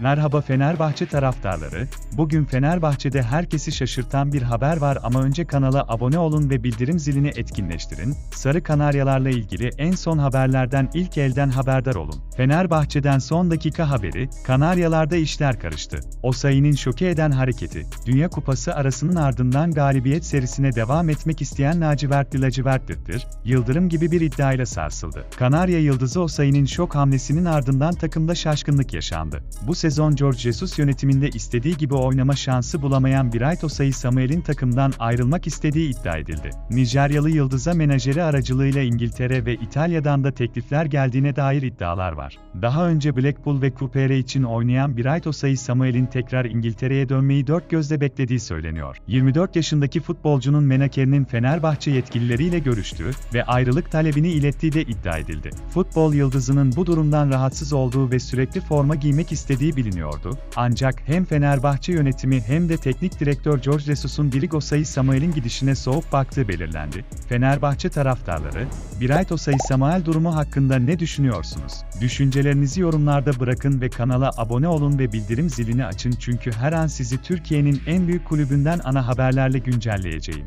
Merhaba Fenerbahçe taraftarları, bugün Fenerbahçe'de herkesi şaşırtan bir haber var ama önce kanala abone olun ve bildirim zilini etkinleştirin, Sarı Kanaryalarla ilgili en son haberlerden ilk elden haberdar olun. Fenerbahçe'den son dakika haberi, Kanaryalarda işler karıştı. Osayi'nin şoke eden hareketi, Dünya Kupası arasının ardından galibiyet serisine devam etmek isteyen lacivertli lacivertlidir, Yıldırım gibi bir iddiayla sarsıldı. Kanarya Yıldızı Osayi'nin şok hamlesinin ardından takımda şaşkınlık yaşandı. Bu sezon George Jesus yönetiminde istediği gibi oynama şansı bulamayan Bright Osayi Samuel'in takımdan ayrılmak istediği iddia edildi. Nijeryalı Yıldız'a menajeri aracılığıyla İngiltere ve İtalya'dan da teklifler geldiğine dair iddialar var. Daha önce Blackpool ve Kupere için oynayan Bright Osayi Samuel'in tekrar İngiltere'ye dönmeyi dört gözle beklediği söyleniyor. 24 yaşındaki futbolcunun menakerinin Fenerbahçe yetkilileriyle görüştüğü ve ayrılık talebini ilettiği de iddia edildi. Futbol yıldızının bu durumdan rahatsız olduğu ve sürekli forma giymek istediği biliniyordu. Ancak hem Fenerbahçe yönetimi hem de teknik direktör George Jesus'un Birig Osayi Samuel'in gidişine soğuk baktığı belirlendi. Fenerbahçe taraftarları, Bright Osayi Samuel durumu hakkında ne düşünüyorsunuz? Düşüncelerinizi yorumlarda bırakın ve kanala abone olun ve bildirim zilini açın çünkü her an sizi Türkiye'nin en büyük kulübünden ana haberlerle güncelleyeceğim.